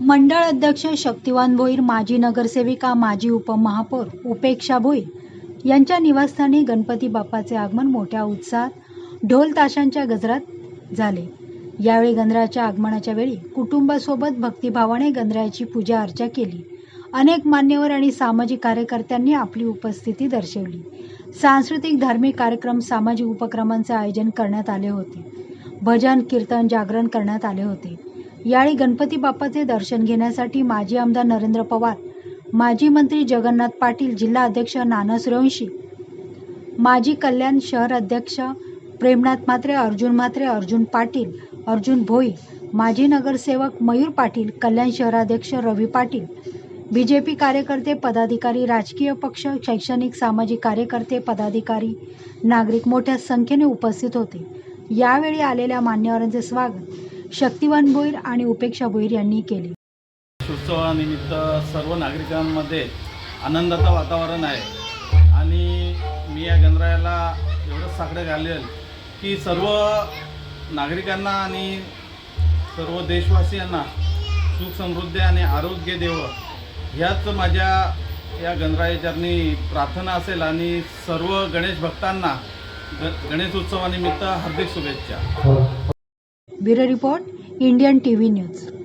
मंडळ अध्यक्ष शक्तिवान भोईर माजी नगरसेविका माजी उपमहापौर उपेक्षा भोईर यांच्या निवासस्थानी गणपती बाप्पाचे आगमन मोठ्या उत्साहात ढोल ताशांच्या गजरात झाले. यावेळी गंधराच्या आगमनाच्या वेळी कुटुंबासोबत भक्तिभावाने गंधराची पूजा अर्चा केली. अनेक मान्यवर आणि सामाजिक कार्यकर्त्यांनी आपली उपस्थिती दर्शवली. सांस्कृतिक धार्मिक कार्यक्रम सामाजिक उपक्रमांचे आयोजन करण्यात आले होते. भजन कीर्तन जागरण करण्यात आले होते. यावेळी गणपती बाप्पाचे दर्शन घेण्यासाठी माजी आमदार नरेंद्र पवार माजी मंत्री जगन्नाथ पाटील जिल्हा अध्यक्ष नाना सूर्यवंशी माजी कल्याण शहर अध्यक्ष प्रेमनाथ म्हात्रे अर्जुन म्हात्रे अर्जुन पाटील अर्जुन भोई माजी नगरसेवक मयूर पाटील कल्याण शहराध्यक्ष रवी पाटील बी जे पी कार्यकर्ते पदाधिकारी राजकीय पक्ष शैक्षणिक सामाजिक कार्यकर्ते पदाधिकारी नागरिक मोठ्या संख्येने उपस्थित होते. यावेळी आलेल्या मान्यवरांचे स्वागत शक्तिवान भोईर आणि उपेक्षा भोईर यांनी केली. उत्सवानिमित्त सर्व नागरिकांमध्ये आनंदाचं वातावरण आहे. आणि मी या गणरायाला एवढंच साकडं घालेल की सर्व नागरिकांना आणि सर्व देशवासियांना सुख समृद्धी आणि आरोग्य देवं ह्याच माझ्या या गणरायाचरणी प्रार्थना असेल आणि सर्व गणेश भक्तांना ग गणेश उत्सवानिमित्त हार्दिक शुभेच्छा. Bureau report Indian T V news.